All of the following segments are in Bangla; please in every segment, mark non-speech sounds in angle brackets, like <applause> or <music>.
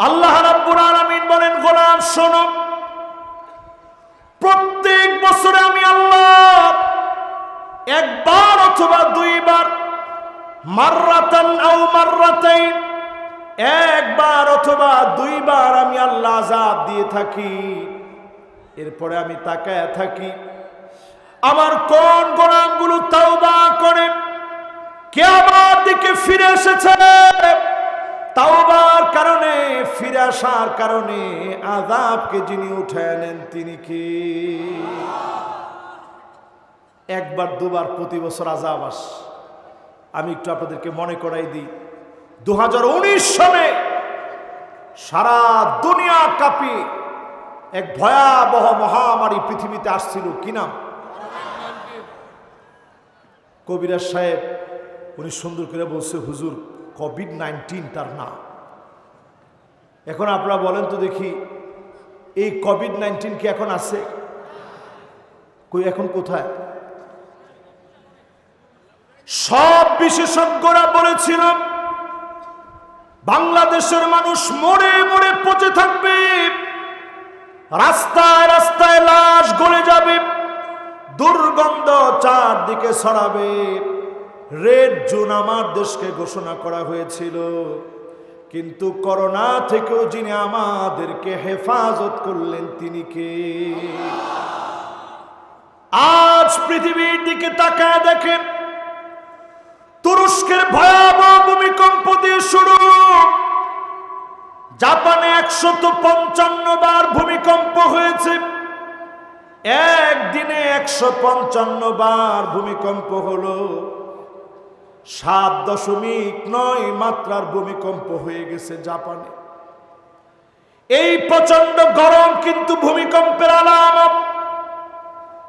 আল্লাহ রাব্বুল আলামিন বলেন, গোলাম, শোনো, প্রত্যেক বছরে আমি আল্লাহ একবার অথবা দুইবার মাররাতান আও মাররাতাইন, একবার অথবা দুইবার আমি আল্লাহ আযাব দিয়ে থাকি। এরপরে আমি তাকায় থাকি। আমার কোন গোলামগুলো তাওবা করে, কে আমার দিকে ফিরে এসেছে? তাওবার কারণে, ফিরে আসার কারণে আজাবকে যিনি উঠে তিনি কি? একবার, দুবার প্রতি বছর আজাব আস। আমি একটু আপনাদেরকে মনে করাই দিই দু সালে সারা দুনিয়া কাঁপিয়ে এক ভয়াবহ মহামারী পৃথিবীতে আসছিল। কি নাম? কবিরাজ সাহেব, উনি সুন্দর করে বলছে, হুজুর কোভিড নাইন্টিন তার নাম এখন আপনারা বলেন তো দেখি, এই কোভিড নাইন্টিন কি এখন আছে? কই, এখন কোথায়? সব বিশেষজ্ঞরা বলেছিল বাংলাদেশের মানুষ মরে মরে পচে থাকবে, রাস্তায় রাস্তায় লাশ গলে যাবে, দুর্গন্ধ চারদিকে ছড়াবে। রেড জোন আমার দেশকে ঘোষণা করা হয়েছিল। কিন্তু করোনা থেকেও যিনি আমাদেরকে হেফাজত করলেন, তিনি কে? আজ পৃথিবীর দিকে তাকায় দেখেন, তুরস্কের ভয়াবহ ভূমিকম্প দিয়ে শুরু। জাপানে একশত পঞ্চান্ন বার ভূমিকম্প হয়েছে। একদিনে একশো পঞ্চান্ন বার ভূমিকম্প হলো। সাত দশমিক নয় মাত্রার ভূমিকম্প হয়ে গেছে জাপানে। এই প্রচণ্ড গরম কিন্তু ভূমিকম্পের আলামত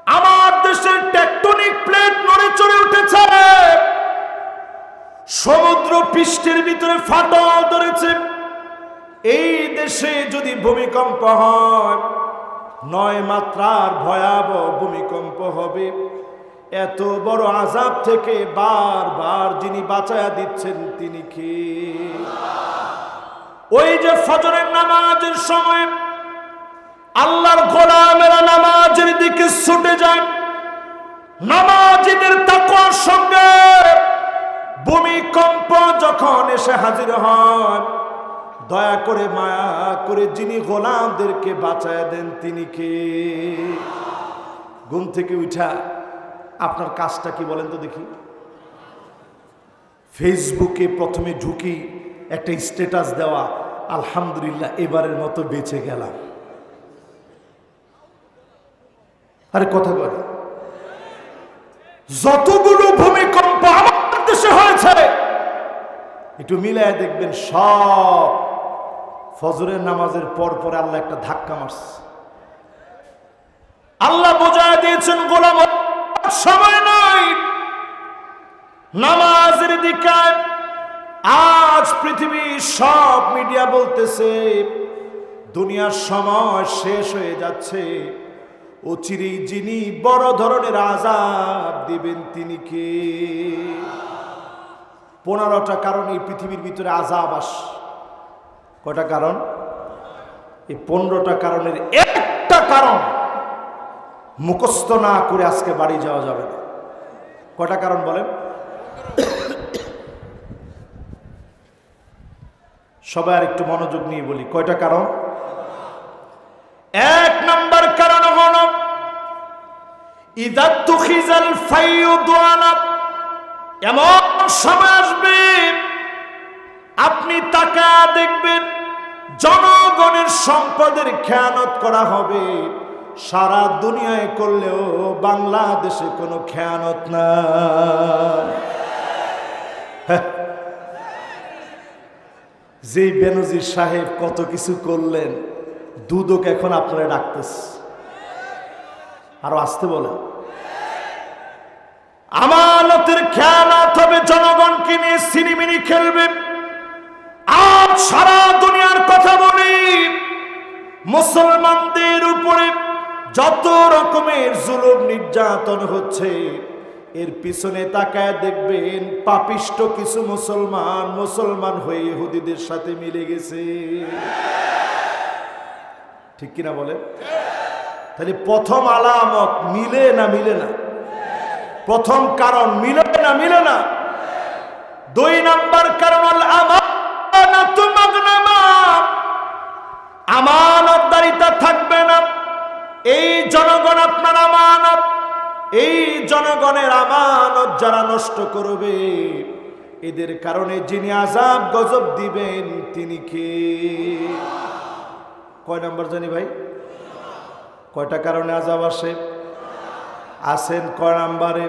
আমার দেশের টেকটনিক প্লেট নড়ে চড়ে উঠেছে। সমুদ্র পৃষ্ঠের ভিতরে ফাটল ধরেছে। এই দেশে যদি ভূমিকম্প হয়, নয় মাত্রার ভয়াবহ ভূমিকম্প হবে। এত বড় আজাব থেকে বারবার যিনি বাঁচায়া দিচ্ছেন তিনি কি? ওই যে ফজরের নামাজের সময় আল্লাহর গোলামেরা নামাজের দিকে ছুটে যায়। নামাজিদের তাকওয়ার সঙ্গে ভূমিকম্প যখন এসে হাজির হয়, দয়া করে, মায়া করে যিনি গোলামদেরকে বাঁচায় দেন তিনি কে? ঘুম থেকে উঠা। আপনার কাজটা কি বলেন তো দেখি। ফেসবুকে প্রথমে ঢুকি, একটা স্ট্যাটাস দেওয়া, আলহামদুলিল্লাহ, এবারের মতো বেঁচে গেলাম। আরে কথা বলে। যতগুলো ভূমিকম্প আমার দেশে হয়েছে, একটু মিলায় দেখবেন সব ফজরের নামাজের পর পরে আল্লাহ একটা ধাক্কা মারছে। আল্লাহ বোঝায় দিয়েছেন, গোলাম সময় নাই নামাজের দিকে আজ পৃথিবীর সব মিডিয়া বলতেছে, দুনিয়ার সময় শেষ হয়ে যাচ্ছে। অচিরেই যিনি বড় ধরনের আজাব দিবেন তিনি কে? পনেরোটা কারণ এই পৃথিবীর ভিতরে আজাব আস। কয়টা কারণ? এই পনেরোটা কারণের একটা কারণ মুখস্থ না করে আজকে বাড়ি যাওয়া যাবে না। কয়টা কারণ বলেন? সবাই আর একটু মনোযোগ নিয়ে বলি, কয়টা কারণ? এক নম্বর কারণ হল ইদাতুখিজাল ফাইয়ুদওয়ালা এমন সময় আসবে, আপনি তাকা দেখবেন জনগণের সম্পদের খেয়ানত করা হবে। সারা দুনিয়ায় করলেও বাংলাদেশে কোনো খেয়ানত না <laughs> যে বেনজির সাহেব কত কিছু করলেন, দুদক এখন আপনারা ডাকতেছে। আরও আসতে বলে আমানতের খেয়ানত হবে, জনগণকে নিয়ে সিনেমিনি খেলবে। আজ সারা দুনিয়ার কথা বলি, মুসলমানদের উপরে যত রকমের জুলুম নির্যাতন হচ্ছে, এর পিছনে তাকায় দেখবেন পাপিষ্ট কিছু মুসলমান মুসলমান হয়ে ইহুদিদের সাথে মিলে গেছে। ঠিক কিনা বলে তাহলে প্রথম আলামত মিলে না মিলে না? প্রথম কারণ মিলে না মিলে না? দুই নাম্বার কারণ আমানাতু থাকবে না। এই জনগণ আপনার আমানত, এই জনগণের আমানত যারা নষ্ট করবে, এদের কারণে যিনি আজাব গজব দিবেন, তিনি কে? কয় নাম্বার জানি ভাই? কয়টা কারণে আজাব আসে? আসেন কয় নাম্বারে?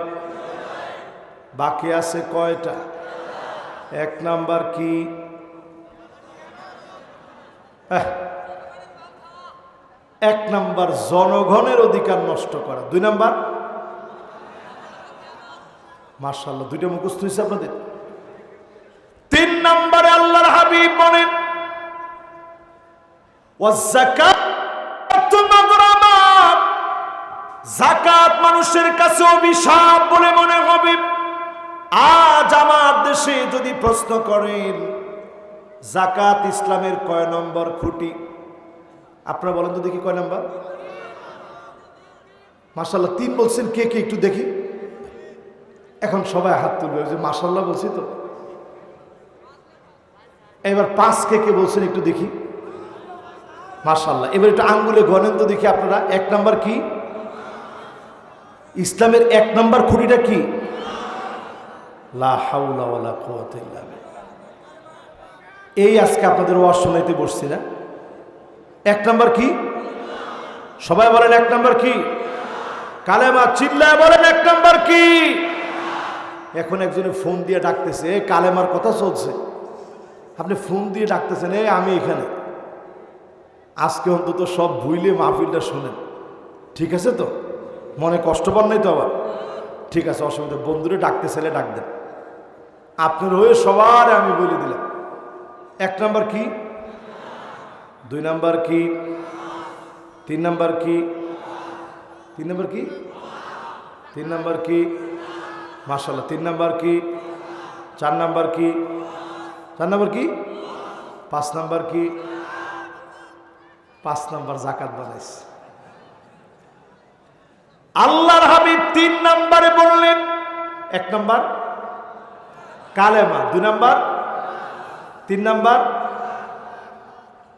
বাকি আছে কয়টা? এক নাম্বার কি? এক নাম্বার জনগণের অধিকার নষ্ট করা। দুই নাম্বার? মার্শাল্লাহ দুইটা মুখস্থ হয়েছে আপনাদের? তিন নম্বরে আল্লাহর হাবিব বলেন জাকাত মানুষের কাছে অভিশাপ বলে মনে হবে। আজ আমার দেশে যদি প্রশ্ন করেন জাকাত ইসলামের কয় নম্বর খুঁটি? আপনারা বলেন তো দেখি কয় নাম্বার? মার্শাল্লাহ তিন বলছেন, কে কে একটু দেখি। এখন সবাই হাত তুলবে যে মাসাল্লাহ বলছি তো। এবার পাঁচ কে কে বলছেন একটু দেখি। মার্শাল্লাহ এবার একটু আঙ্গুলে গণেন তো দেখি আপনারা, এক নাম্বার কি? ইসলামের এক নাম্বার খুঁটিটা কি? এই আজকে আপনাদের ওয়াজ শোনাইতে বসছি না। এক নাম্বার কি? সবাই বলেন এক নাম্বার কি? কালেমা চিল্লায় বলেন এক নাম্বার কি? এখন একজনে ফোন দিয়ে ডাকতেছে "এ, কালেমার কথা চলছে। আপনি ফোন দিয়ে ডাকতেছেন এই আমি এখানে। আজকে অন্তত সব ভুইলে মাহফিলটা শোনেন। ঠিক আছে তো? মনে কষ্ট পান নাই তো আবার? ঠিক আছে অসুবিধা বন্ধুরে ডাকতে ছেলে ডাক দেন। আপনার হয়ে সবার আমি বলে দিলাম। এক নাম্বার কি? দুই নাম্বার কি? তিন নাম্বার কি? তিন নাম্বার কি? তিন নাম্বার কি? মার্শাল্লাহ তিন নাম্বার কি? চার নাম্বার কি? চার নাম্বার কি? পাঁচ নাম্বার কি? পাঁচ নাম্বার জাকাত বানাইছে। আল্লাহর হাবিব তিন নাম্বারে বললেন, এক নাম্বার কালেমা, দুই নাম্বার, তিন নাম্বার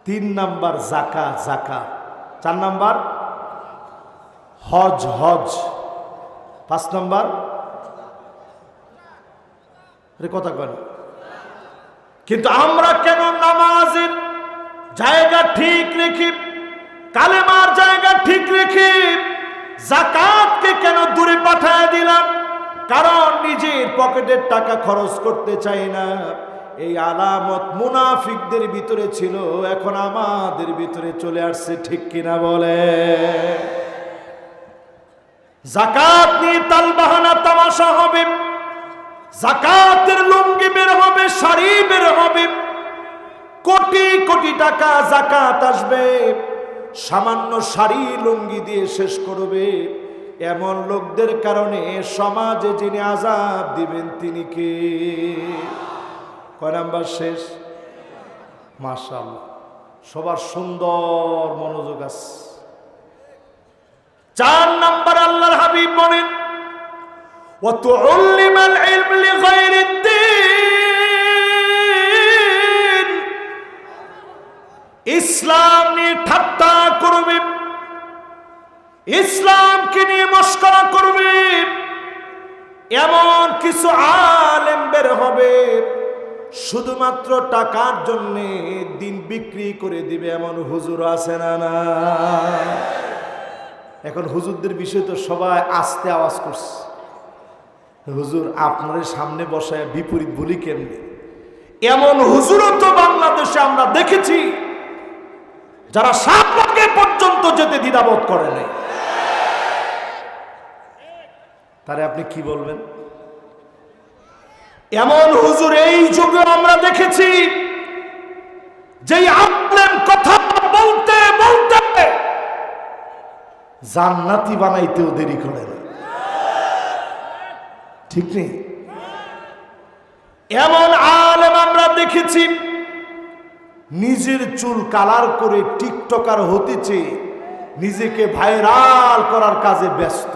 তিন নাম্বার জাকা জাকা। চার নাম্বার? হজ হজ। পাঁচ নাম্বার? কথা কেন কিন্তু আমরা কেন নামাজের জায়গা ঠিক রেখি, কালেমার জায়গা ঠিক রেখি জাকাতকে কেন দূরে পাঠায় দিলাম? কারণ নিজের পকেটের টাকা খরচ করতে চাই না। এই আলামত মুনাফিকদের ভিতরে ছিল, এখন আমাদের ভিতরে চলে আসছে, ঠিক কিনা বলে? জাকাত নিয়ে তালবাহানা তামাশা হবে জাকাতের লুঙ্গি বের হবে, শাড়ি বের হবে, কোটি কোটি টাকা জাকাত আসবে, সামান্য শাড়ি লুঙ্গি দিয়ে শেষ করবে। এমন লোকদের কারণে সমাজে যিনি আজাব দিবেন তিনি কে? কয় নাম্বার শেষ মাশাল সবার সুন্দর মনোযোগ আছে চার নাম্বার আল্লাহর হাবিব বলেন وتعلم العلم لغير الدين ইসলাম নিয়ে ঠাট্টা করবে ইসলামকে নিয়ে মস্করা করবে এমন কিছু আলেম বের হবে শুধুমাত্র টাকার জন্যে দিন বিক্রি করে দিবে এমন হুজুর আছে না না? এখন হুজুরদের বিষয় তো সবাই আস্তে আওয়াজ করছে। হুজুর আপনার সামনে বসায় বিপরীত বলি কেমনি? এমন হুজুরও তো বাংলাদেশে আমরা দেখেছি, যারা সাপকে পর্যন্ত যেতে দ্বিধাবোধ করে নাই। তারে আপনি কি বলবেন? এমন হুজুর এই যুগে আমরা দেখেছি, যেই আলেম কথা বলতে বলতে জান্নাতি বানাইতেও দেরি করে না। ঠিক নেই? এমন আলেম আমরা দেখেছি, নিজের চুল কালার করে টিকটকার হতে চেয়ে নিজেকে ভাইরাল করার কাজে ব্যস্ত।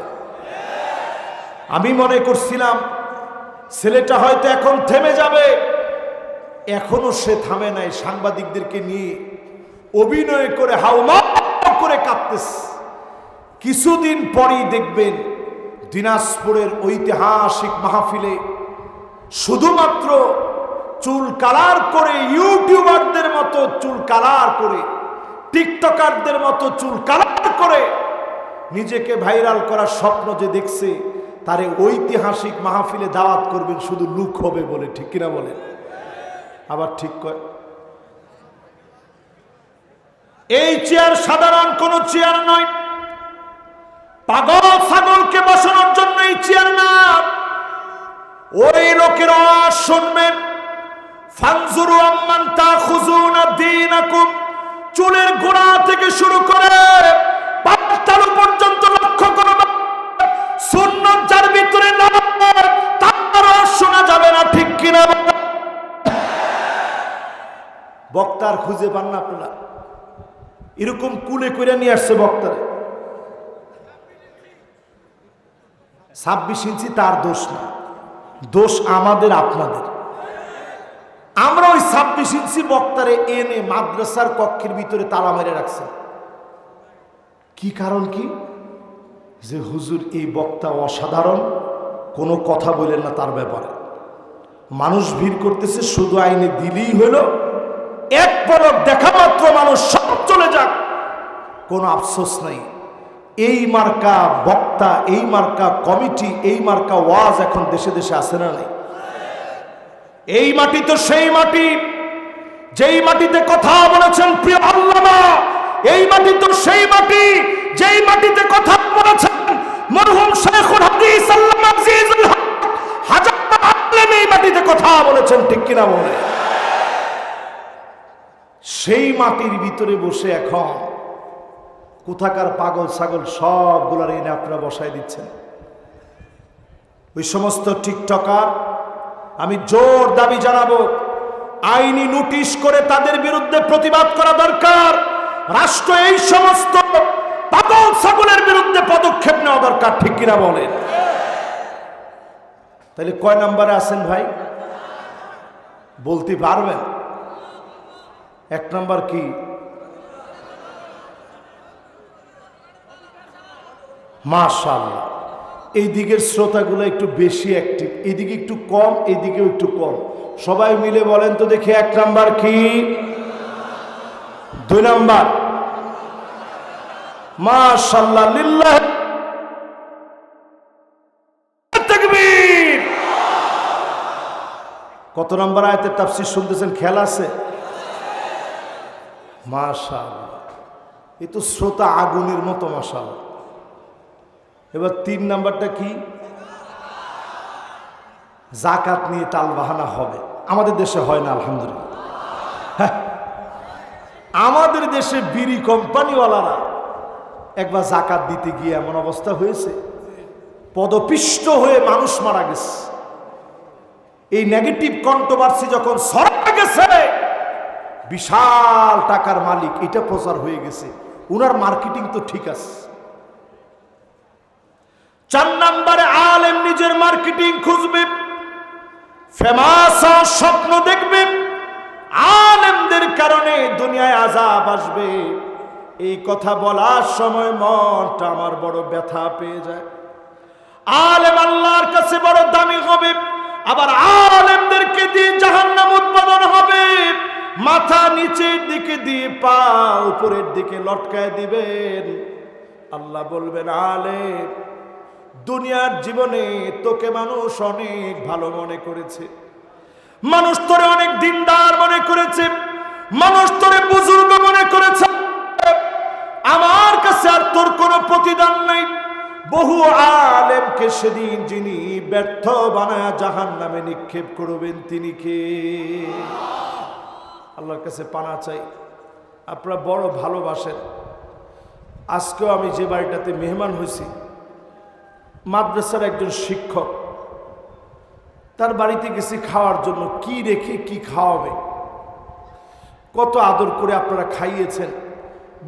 আমি মনে করছিলাম ছেলেটা হয়তো এখন থেমে যাবে। এখনও সে থামে নাই সাংবাদিকদেরকে নিয়ে। অভিনয় করে হাউমা করে কাঁদতেছে কিছুদিন পরেই দেখবেন দিনাজপুরের ঐতিহাসিক মাহফিলে শুধুমাত্র চুল কালার করে ইউটিউবারদের মতো চুল কালার করে, টিকটকারদের মতো চুল কালার করে নিজেকে ভাইরাল করার স্বপ্ন যে দেখছে তারে ঐতিহাসিক মাহফিলে দাওয়াত করবেন, শুধু লুক হবে বলে, ঠিক কিনা বলেন? আবার ঠিক কয়। এই চেয়ার সাধারণ, কোনো চেয়ার নয়। পাগল ছাগলকে বসানোর জন্য এই চেয়ার না। ওই লোকের আওয়াজ শুনবেন। ফানজুরু আম্মান তাখুজুনা দীনাকুম, চুলের গোড়া থেকে শুরু করে পাতালু পর্যন্ত ভিতরে শোনা যাবে না, ঠিক কিনা? বক্তার খুঁজে পান না আপনারা। এরকম কুলে করে নিয়ে আসছে বক্তারে। ছাব্বিশ ইঞ্চি তার দোষ না। দোষ আমাদের, আপনাদের। আমরা ওই ছাব্বিশ ইঞ্চি বক্তারে এনে মাদ্রাসার কক্ষের ভিতরে তালা মেরে রাখছে। কি কারণ কি? যে হুজুর এই বক্তা অসাধারণ, কোনো কথা বলেন না তার ব্যাপারে। মানুষ ভিড় করতেছে, শুধু আইনে দিলেই হলো, এক পলক দেখা মাত্র মানুষ, সব চলে যাক। কোনো আফসোস নাই। এই মার্কা বক্তা, এই মার্কা কমিটি, এই মার্কা ওয়াজ এখন দেশে দেশে আসে না নাই? এই মাটি তো সেই মাটি, যেই মাটিতে কথা বলেছেন প্রিয় আল্লামা, এই মাটি তো সেই মাটি যেই মাটিতে কথা বলেছেন মরহুম শেখুল হাদিস আল্লামা আজিজুল হক, হাজার আলেম এই মাটিতে কথা বলেছেন, ঠিক কিনা বলে? সেই মাটির ভিতরে বসে এখন কোথাকার পাগল ছাগল সবগুলার এনে আপনারা বসাই দিচ্ছেন। ওই সমস্ত টিকটকার, আমি জোর দাবি জানাব, আইনি নোটিশ করে তাদের বিরুদ্ধে প্রতিবাদ করা দরকার। রাষ্ট্র এই সমস্ত পাগল ছাগলের বিরুদ্ধে পদক্ষেপ নেওয়া দরকার, ঠিক কিনা বলেন? তাহলে কয় নম্বরে আছেন ভাই? বলতে পারবেন? এক নম্বর কি? মাশাল্লাহ এই দিকের শ্রোতাগুলো একটু বেশি অ্যাক্টিভ এদিকে একটু কম এদিকেও একটু কম। সবাই মিলে বলেন তো দেখি এক নাম্বার কি? দুই নাম্বার। মাশাল্লাহ কত নম্বর আয়তের তাফসির শুনতেছেন? খেয়াল আছে? মাশাল্লাহ এ তো শ্রোতা আগুনের মতো মাশাল্লাহ এবার তিন নাম্বারটা কি? জাকাত নিয়ে টাল বাহানা হবে। আমাদের দেশে হয় না, আলহামদুলিল্লাহ। হ্যাঁ। আমাদের দেশে বিড়ি কোম্পানিওয়ালারা একবার জাকাত দিতে গিয়ে এমন অবস্থা হয়েছে, পদপিষ্ট হয়ে মানুষ মারা গেছে। এই নেগেটিভ কন্ট্রোভার্সি যখন সরা গেছে বিশাল টাকার মালিক, এটা প্রচার হয়ে গেছে। উনার মার্কেটিং তো ঠিক আছে। চার নাম্বারে আলেম নিজের মার্কেটিং খুঁজবে, ফেমাস স্বপ্ন দেখবে, আলেমদের কারণে দুনিয়ায় আজাব আসবে। এই কথা বলার সময় মনটা আমার বড় ব্যথা পেয়ে যায়। আলেম আল্লাহর কাছে বড় দামি হবে আবার আলেমদেরকে দিয়ে জাহান্নাম উৎপাদন হবে। মাথা নিচের দিকে দিয়ে পা উপরের দিকে লটকায় দিবেন। আল্লাহ বলবেন, আলেম, দুনিয়ার জীবনে তোকে মানুষ অনেক ভালো মনে করেছে। মানুষ তোরে অনেক দিনদার মনে করেছে। মানুষ তোরে বুজুর্গ মনে করেছে। কাছে আর তোর কোনো প্রতিদান নাই। বহু আলেমকে সেদিন যিনি ব্যর্থ বানায় জাহান নামে নিক্ষেপ করবেন, তিনি কে? আল্লাহর কাছে পানা চাই। আপনারা বড় ভালোবাসেন। আজকেও আমি যে বাড়িটাতে মেহমান হয়েছি, মাদ্রাসার একজন শিক্ষক, তার বাড়িতে গেছি খাওয়ার জন্য, কি রেখে কি খাওয়াবে? কত আদর করে আপনারা খাইয়েছেন।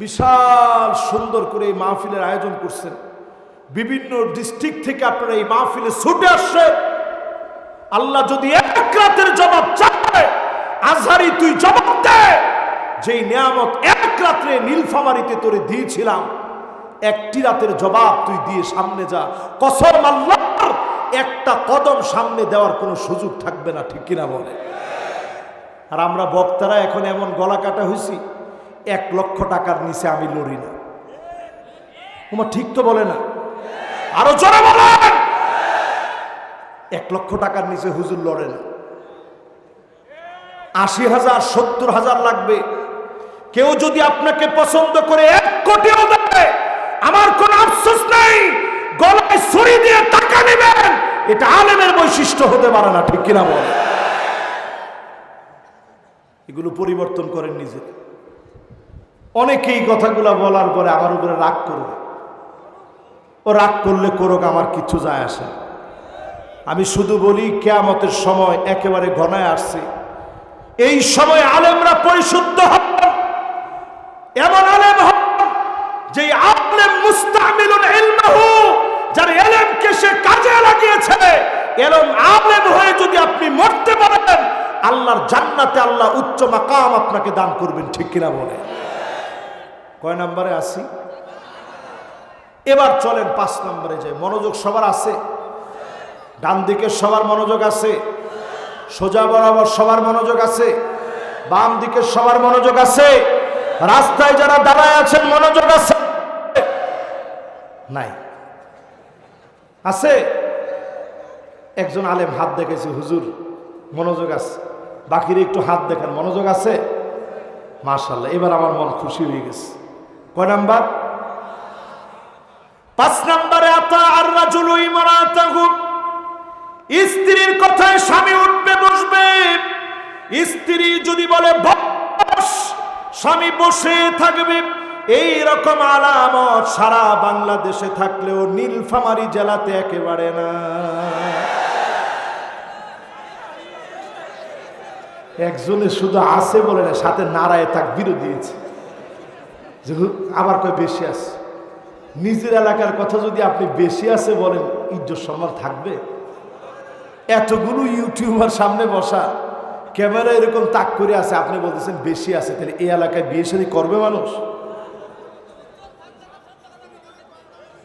বিশাল সুন্দর করে এই মাহফিলের আয়োজন করছেন। বিভিন্ন ডিস্ট্রিক্ট থেকে আপনারা এই মাহফিলে ছুটে আসছেন আল্লাহ যদি এক রাতের জবাব চায়, আজহারি তুই জবাব দে। যেই নিয়ামত এক রাত্রে নীলফামারিতে তোরে দিয়েছিলাম, একটি রাতের জবাব তুই দিয়ে সামনে যা। কসম আল্লাহর, একটা কদম সামনে দেওয়ার কোনো সুযোগ থাকবে না, ঠিক কিনা বলে আর আমরা বক্তারা এখন এমন গলা কাটা হয়েছি এক লক্ষ টাকার নিচে আমি লড়ি না। তোমার ঠিক তো বলে না। আরও জোরে বলেন। এক লক্ষ টাকার নিচে হুজুর লড়ে না। আশি হাজার, সত্তর হাজার লাগবে। কেউ যদি আপনাকে পছন্দ করে এক কোটিও দেয়, আমার কোন আফসোস নেই। গলায় ছড়ি দিয়ে টাকা নেবেন। এটা আলেমের বৈশিষ্ট্য হতে পারে না, ঠিক কিনা বলে এগুলো পরিবর্তন করেন নিজে অনেকেই কথাগুলো বলার পরে আমার উপরে রাগ করবে। ও রাগ করলে করুক, আমার কিছু যায় আসে আমি শুধু বলি, কেয়ামতের সময় একেবারে ঘনায় আসছে। এই সময় আলেমরা পরিশুদ্ধ হন এমন আলেম হন যে আলেম মুস্তামিলুন ইলমাহু, যার এলেমকে সে কাজে লাগিয়েছে। এলম আলেম হয়ে যদি আপনি মরতে পারেন, আল্লাহর জান্নাতে আল্লাহ উচ্চ মাকাম আপনাকে দান করবেন, ঠিক কিনা বলে? কয় নম্বরে আসি? এবার চলেন পাঁচ নম্বরে যাই। মনোযোগ সবার আছে? ডান দিকে সবার মনোযোগ আছে? সোজা বরাবর সবার মনোযোগ আছে? বাম দিকে সবার মনোযোগ আছে? রাস্তায় যারা দাঁড়ায় আছেন, মনোযোগ আছে? নাই। আছে? একজন আলেম, হাত দেখেছি, হুজুর, মনোযোগ আছে। বাকির একটু হাত দেখেন, মনোযোগ আছে? মাশাল্লাহ এবার আমার মন খুশি হয়ে গেছে। নাম্বার? পাঁচ স্ত্রীর কথায় স্বামী উঠবে, বসবে। স্ত্রী যদি বলে স্বামী বসে থাকবে। এই রকম আলামত সারা বাংলাদেশে থাকলেও নীলফামারী জেলাতে একেবারে না। একজনে শুধু আছে বলে না, সাথে নারায় তাক বিরোধ যে আবার কয় বেশি আছে। নিজের এলাকার কথা যদি আপনি বেশি আছে বলেন, ইজ্জত সম্মান থাকবে। এতগুলো ইউটিউবার সামনে বসা, ক্যামেরা এরকম তাক করে আছে, আপনি বলতেছেন বেশি আছে, তাহলে এই এলাকায় বিয়ে শাদী করবে মানুষ?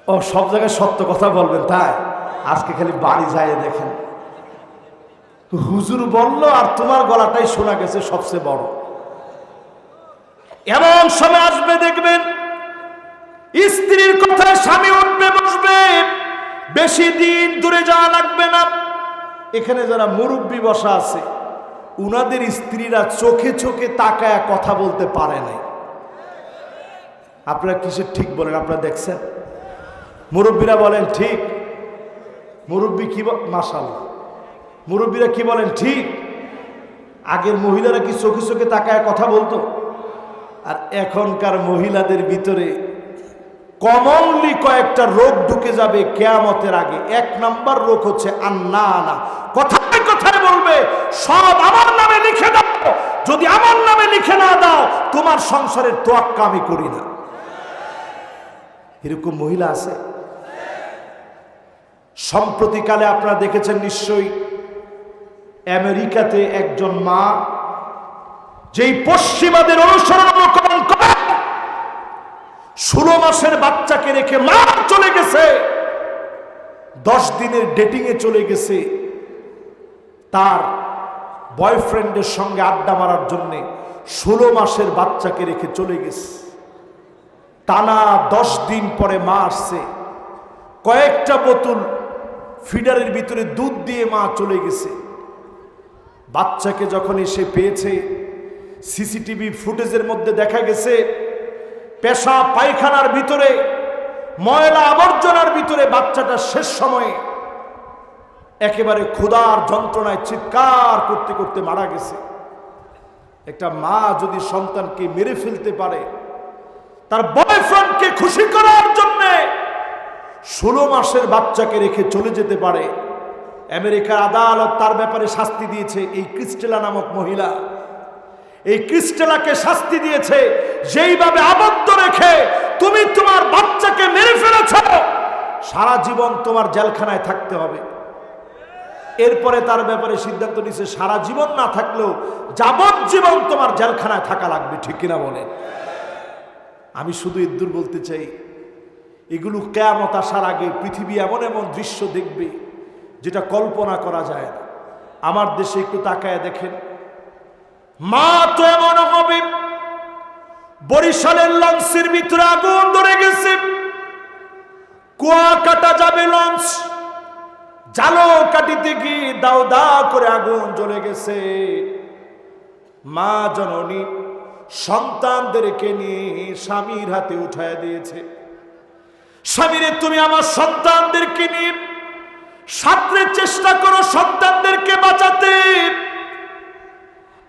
ও, সব জায়গায় সত্য কথা বলবেন, তাই? আজকে খালি বাড়ি যায় দেখেন। হুজুর বলল, আর তোমার গলাটাই শোনা গেছে সবচেয়ে বড়। এমন সময় আসবে, দেখবেন, স্ত্রীর কথায় স্বামী উঠবে, বসবে। বেশি দিন দূরে যাওয়া লাগবে না। এখানে যারা মুরব্বী বসা আছে, উনাদের স্ত্রীরা চোখে চোখে তাকায় কথা বলতে পারে নাই। আপনারা কিসের ঠিক বলেন, আপনারা দেখছেন? মুরব্বীরা বলেন, ঠিক। মুরব্বী কি মাসাল মুরব্বীরা কি বলেন, ঠিক? আগের মহিলারা কি চোখে চোখে তাকায় কথা বলতো? আর এখনকার মহিলাদের ভিতরে কমনলি কয়েকটা রোগ ঢুকে যাবে কেয়ামতের আগে। এক নাম্বার রোগ হচ্ছে আন্না আনা কথায় কথায় বলবে, সব আমার নামে লিখে দাও। যদি আমার নামে লিখে না দাও, তোমার সংসারের তোয়াক্কা আমি করি না। এরকম মহিলা আছে? সম্প্রতিকালে আপনারা দেখেছেন নিশ্চয়ই, আমেরিকাতে একজন মা যেই পশ্চিমাদের অনুসরণ অনুকরণ করে ষোলো মাসের বাচ্চাকে রেখে মা চলে গেছে, দশ দিনের ডেটিং এ চলে গেছে, তার বয়ফ্রেন্ডের সঙ্গে আড্ডা মারার জন্য ষোলো মাসের বাচ্চাকে রেখে চলে গেছে। টানা দশ দিন পরে মা আসছে, কয়েকটা বোতল ফিডারের ভিতরে দুধ দিয়ে মা চলে গেছে। বাচ্চাকে যখন এসে পেয়েছে সিসিটিভি ফুটেজের মধ্যে দেখা গেছে, পেশা পায়খানার ভিতরে, ময়লা আবর্জনার ভিতরে বাচ্চাটা শেষ সময়ে একেবারে ক্ষুধার যন্ত্রণায় চিৎকার করতে করতে মারা গেছে। একটা মা যদি সন্তানকে মেরে ফেলতে পারে, তার বয়ফ্রেন্ডকে খুশি করার জন্য ষোলো মাসের বাচ্চাকে রেখে চলে যেতে পারে। আমেরিকার আদালত তার ব্যাপারে শাস্তি দিয়েছে এই ক্রিস্টেলা নামক মহিলা। এই ক্রিস্টেলাকে শাস্তি দিয়েছে। যেইভাবে আবদ্ধ রেখে তুমি তোমার বাচ্চাকে মেরে ফেলেছ, সারা জীবন তোমার জেলখানায় থাকতে হবে। এরপরে তার ব্যাপারে সিদ্ধান্ত নিছে সারা জীবন না থাকলেও যাবজ্জীবন তোমার জেলখানায় থাকা লাগবে, ঠিক কিনা বলে? আমি শুধু ইদ্দুর বলতে চাই, এগুলো কেয়ামত আসার আগে পৃথিবী এমন এমন দৃশ্য দেখবে, যেটা কল্পনা করা যায় না। আমার দেশে একটু তাকায় দেখেন। মা তো এমন হবে বরিশালের লঞ্চের ভিতরে আগুন ধরে গেছে। কুয়া কাটা যাবে লঞ্চ। জালো কাটিতে গিয়ে দাও দাও করে আগুন জ্বলে গেছে। মা জননী সন্তানদেরকে নিয়ে স্বামীর হাতে উঠায় দিয়েছে। স্বামীরে, তুমি আমার সন্তানদেরকে নিয়ে সাঁতরে চেষ্টা করো সন্তানদেরকে বাঁচাতে।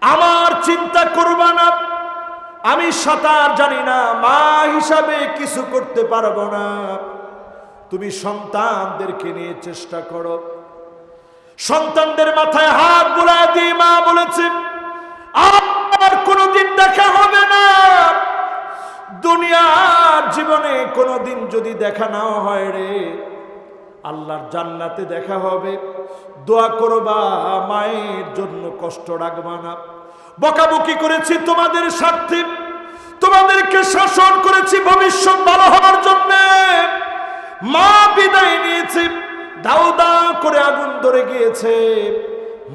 আমার চিন্তা করবা না। আমি সাঁতার জানি না, মা হিসাবে কিছু করতে পারব না। তুমি সন্তানদেরকে নিয়ে চেষ্টা করো। সন্তানদের মাথায় হাত বুলায় দিয়ে মা বলেছে, আর কোনোদিন দেখা হবে না। দুনিয়ার জীবনে কোনোদিন যদি দেখা নাও হয় রে, আল্লাহর জান্নাতে দেখা হবে। দোয়া করবা মায়ের জন্য কষ্ট রাখবা না। বকাবকি করেছি তোমাদের স্বার্থে, তোমাদেরকে শাসন করেছি ভবিষ্যৎ ভালো হওয়ার জন্য। মা বিদায় নিয়েছে, দাও দাও করে আগুন ধরে গিয়েছে।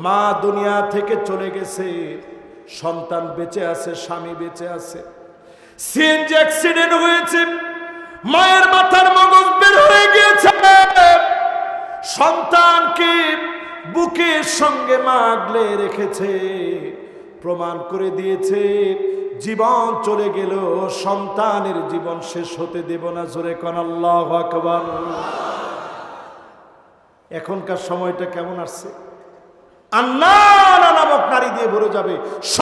মা দুনিয়া থেকে চলে গেছে, সন্তান বেঁচে আছে, স্বামী বেঁচে আছে। সিএনজি অ্যাক্সিডেন্ট হয়েছে, মায়ের মাথার মগজ বের হয়ে গিয়েছে। সন্তানকে বুকের সঙ্গে মাগলে রেখেছে, প্রমাণ করে দিয়েছে, জীবন চলে গেল, সন্তানের জীবন শেষ হতে দেব না, জোরে কন আল্লাহ আকবার। এখনকার সময়টা কেমন আসছে? আন্না নামক নারী দিয়ে ভরে যাবে।